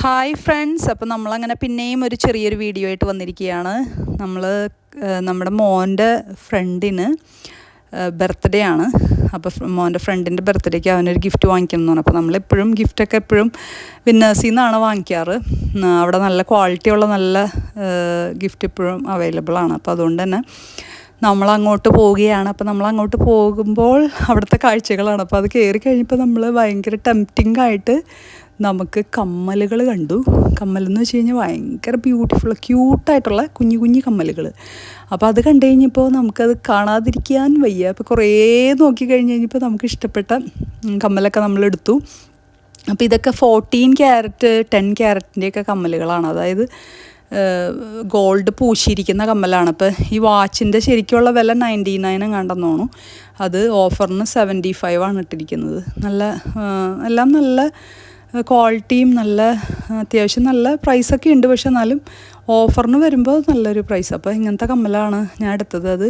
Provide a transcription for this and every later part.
Hi friends അപ്പോൾ നമ്മളങ്ങനെ പിന്നെയും ഒരു ചെറിയൊരു വീഡിയോ ആയിട്ട് വന്നിരിക്കുകയാണ്. നമ്മൾ നമ്മുടെ മോന്റെ ഫ്രണ്ടിന് ബർത്ത്ഡേ ആണ്. അപ്പോൾ മോന്റെ ഫ്രണ്ടിന്റെ ബർത്ത്ഡേക്ക് അവനൊരു ഗിഫ്റ്റ് വാങ്ങിക്കണം എന്ന് പറഞ്ഞു. അപ്പോൾ നമ്മളെപ്പോഴും ഗിഫ്റ്റൊക്കെ എപ്പോഴും വിന്നേഴ്സിൽ നിന്നാണ് വാങ്ങിക്കാറ്. അവിടെ നല്ല ക്വാളിറ്റി ഉള്ള നല്ല ഗിഫ്റ്റ് എപ്പോഴും അവൈലബിൾ ആണ്. അപ്പോൾ അതുകൊണ്ട് തന്നെ നമ്മൾ അങ്ങോട്ട് പോവുകയാണ്. അപ്പോൾ നമ്മൾ അങ്ങോട്ട് പോകുമ്പോൾ അവിടുത്തെ കാഴ്ചകളാണ്. അപ്പോൾ അത് കയറി കഴിഞ്ഞപ്പോൾ നമ്മൾ ഭയങ്കര ടെംപ്റ്റിംഗ് ആയിട്ട് നമുക്ക് കമ്മലുകൾ കണ്ടു. കമ്മലെന്ന് വെച്ച് കഴിഞ്ഞാൽ ഭയങ്കര ബ്യൂട്ടിഫുൾ ക്യൂട്ടായിട്ടുള്ള കുഞ്ഞു കുഞ്ഞു കമ്മലുകൾ. അപ്പോൾ അത് കണ്ടു കഴിഞ്ഞപ്പോൾ നമുക്കത് കാണാതിരിക്കാൻ വയ്യ. അപ്പോൾ കുറേ നോക്കി കഴിഞ്ഞ് കഴിഞ്ഞപ്പോൾ നമുക്ക് ഇഷ്ടപ്പെട്ട കമ്മലൊക്കെ നമ്മളെടുത്തു അപ്പോൾ ഇതൊക്കെ ഫോർട്ടീൻ ക്യാരറ്റ് ടെൻ ക്യാരറ്റിന്റെയൊക്കെ കമ്മലുകളാണ്. അതായത് ഗോൾഡ് പൂശിയിരിക്കുന്ന കമ്മലാണ്. അപ്പോൾ ഈ വാച്ചിന്റെ ശരിക്കുള്ള വില നയന്റി നയൻ എങ്ങാണ്ടെന്ന് തോന്നുന്നു. അത് ഓഫറിന് സെവന്റി ഫൈവ് ആണ് ഇട്ടിരിക്കുന്നത്. നല്ല എല്ലാം നല്ല ക്വാളിറ്റിയും നല്ല അത്യാവശ്യം നല്ല പ്രൈസൊക്കെ ഉണ്ട്. പക്ഷെ എന്നാലും ഓഫറിന് വരുമ്പോൾ നല്ലൊരു പ്രൈസ് അപ്പോൾ ഇങ്ങനത്തെ കമ്മലാണ് ഞാൻ എടുത്തത്. അത്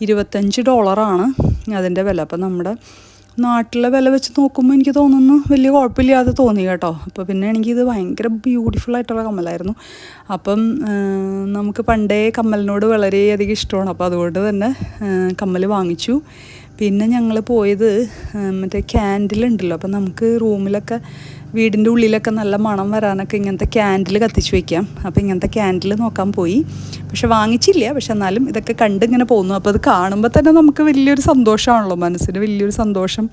ഇരുപത്തഞ്ച് ഡോളറാണ് അതിന്റെ വില. അപ്പോൾ നമ്മുടെ നാട്ടിലെ വില വെച്ച് നോക്കുമ്പോൾ എനിക്ക് തോന്നുന്നു വലിയ കുഴപ്പമില്ലാതെ തോന്നി കേട്ടോ. അപ്പോൾ പിന്നെ എനിക്കിത് ഭയങ്കര ബ്യൂട്ടിഫുൾ ആയിട്ടുള്ള കമ്മലായിരുന്നു. അപ്പം നമുക്ക് പണ്ടേ കമ്മലിനോട് വളരെയധികം ഇഷ്ടമാണ്. അപ്പോൾ അതുകൊണ്ട് തന്നെ കമ്മൽ വാങ്ങിച്ചു. പിന്നെ ഞങ്ങൾ പോയത് മറ്റേ ക്യാൻഡിൽ ഉണ്ടല്ലോ. അപ്പം നമുക്ക് റൂമിലൊക്കെ വീടിന്റെ ഉള്ളിലൊക്കെ നല്ല മണം വരാനൊക്കെ ഇങ്ങനത്തെ ക്യാൻഡിൽ കത്തിച്ച് വെക്കാം. അപ്പോൾ ഇങ്ങനത്തെ ക്യാൻഡിൽ നോക്കാൻ പോയി. പക്ഷെ വാങ്ങിച്ചില്ല. പക്ഷെ എന്നാലും ഇതൊക്കെ കണ്ട് ഇങ്ങനെ പോകുന്നു അപ്പോൾ അത് കാണുമ്പോൾ തന്നെ നമുക്ക് വലിയൊരു സന്തോഷമാണല്ലോ. മനസ്സിന് വലിയൊരു സന്തോഷം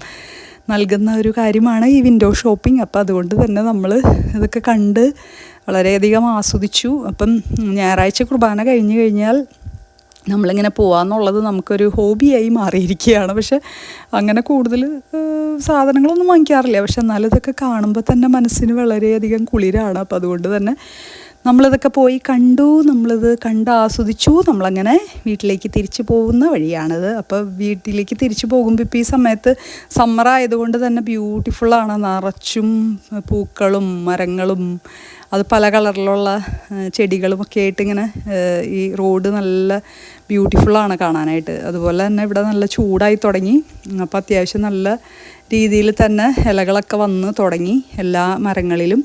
നൽകുന്ന ഒരു കാര്യമാണ് ഈ വിൻഡോ ഷോപ്പിംഗ് അപ്പോൾ അതുകൊണ്ട് തന്നെ നമ്മൾ ഇതൊക്കെ കണ്ട് വളരെയധികം ആസ്വദിച്ചു. അപ്പം ഞായറാഴ്ച കുർബാന കഴിഞ്ഞ് കഴിഞ്ഞാൽ നമ്മളിങ്ങനെ പോവാന്നുള്ളത് നമുക്കൊരു ഹോബിയായി മാറിയിരിക്കുകയാണ്. പക്ഷെ അങ്ങനെ കൂടുതൽ സാധനങ്ങളൊന്നും വാങ്ങിക്കാറില്ല. പക്ഷെ എന്നാലും ഇതൊക്കെ കാണുമ്പോൾ തന്നെ മനസ്സിന് വളരെയധികം കുളിരാണ്. അപ്പോൾ അതുകൊണ്ട് തന്നെ നമ്മളിതൊക്കെ പോയി കണ്ടു നമ്മളിത് കണ്ട് ആസ്വദിച്ചു. നമ്മളങ്ങനെ വീട്ടിലേക്ക് തിരിച്ചു പോകുന്ന വഴിയാണിത്. അപ്പോൾ വീട്ടിലേക്ക് തിരിച്ചു പോകുമ്പോൾ ഇപ്പോൾ ഈ സമയത്ത് സമ്മർ ആയതുകൊണ്ട് തന്നെ ബ്യൂട്ടിഫുള്ളാണ് നിറച്ചും പൂക്കളും മരങ്ങളും അത് പല കളറിലുള്ള ഏഹ്, ചെടികളും ഒക്കെ ആയിട്ട് ഇങ്ങനെ ഈ റോഡ് നല്ല ബ്യൂട്ടിഫുള്ളാണ് കാണാനായിട്ട്. അതുപോലെ തന്നെ ഇവിടെ നല്ല ചൂടായി തുടങ്ങി. അപ്പോൾ അത്യാവശ്യം നല്ല രീതിയിൽ തന്നെ ഇലകളൊക്കെ വന്ന് തുടങ്ങി എല്ലാ മരങ്ങളിലും.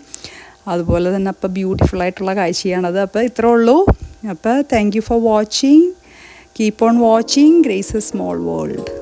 അതുപോലെ തന്നെ അപ്പോൾ ബ്യൂട്ടിഫുൾ ആയിട്ടുള്ള കാഴ്ചയാണത്. അപ്പോൾ ഇത്രേ ഉള്ളൂ. അപ്പോൾ thank you for watching keep on watching grace a small world